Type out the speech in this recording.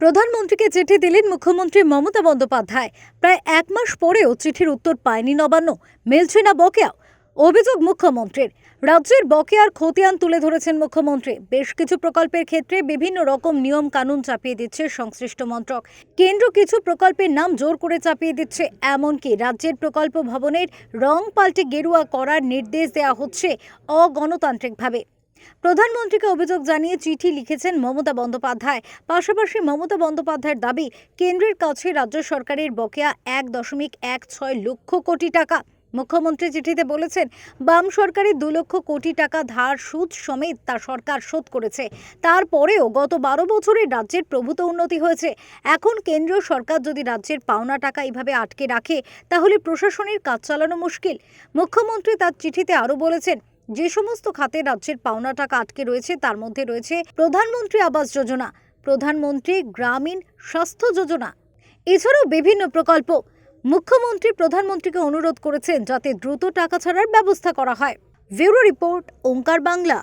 প্রধানমন্ত্রীকে চিঠি দিলেন মুখ্যমন্ত্রী মমতা বন্দ্যোপাধ্যায়। প্রায় এক মাস পরেও চিঠির উত্তর পায়নি নবান্ন। মিলছে না বকেয়া অভিযোগ মুখ্যমন্ত্রীর। রাজ্যের বকেয়ার খতিয়ান তুলে ধরেছেন মুখ্যমন্ত্রী। বেশ কিছু প্রকল্পের ক্ষেত্রে বিভিন্ন রকম নিয়ম কানুন চাপিয়ে দিচ্ছে সংশ্লিষ্ট মন্ত্রক। কেন্দ্র কিছু প্রকল্পের নাম জোর করে চাপিয়ে দিচ্ছে। এমনকি রাজ্যের প্রকল্প ভবনের রং পাল্টে গেরুয়া করার নির্দেশ দেওয়া হচ্ছে অগণতান্ত্রিকভাবে। প্রধানমন্ত্রীকে অভিযোগ জানিয়ে চিঠি লিখেছেন মমতা বন্দ্যোপাধ্যায়। পাশাপাশি মমতা বন্দ্যোপাধ্যায়ের দাবি, কেন্দ্রের কাছে রাজ্য সরকারের বকেয়া এক দশমিক এক ছয় লক্ষ কোটি টাকা। মুখ্যমন্ত্রী চিঠিতে বলেছেন, বাম সরকারের দু লক্ষ কোটি টাকা ধার সুদ সমেত তা সরকার শোধ করেছে। তারপরেও গত বারো বছরে রাজ্যের প্রভূত উন্নতি হয়েছে। এখন কেন্দ্রীয় সরকার যদি রাজ্যের পাওনা টাকা এইভাবে আটকে রাখে, তাহলে প্রশাসনের কাজ চালানো মুশকিল। মুখ্যমন্ত্রী তার চিঠিতে আরও বলেছেন যে সমস্ত খাতে রাজ্যের পাওনা টাকা আটকে রয়েছে, তার মধ্যে রয়েছে প্রধানমন্ত্রী আবাস যোজনা, প্রধানমন্ত্রী গ্রামীণ স্বাস্থ্য যোজনা। এছাড়াও বিভিন্ন প্রকল্প। মুখ্যমন্ত্রী, প্রধানমন্ত্রীকে অনুরোধ করেছেন যাতে দ্রুত টাকা ছাড়ার ব্যবস্থা করা হয়। Bureau report, Onkar Bangla.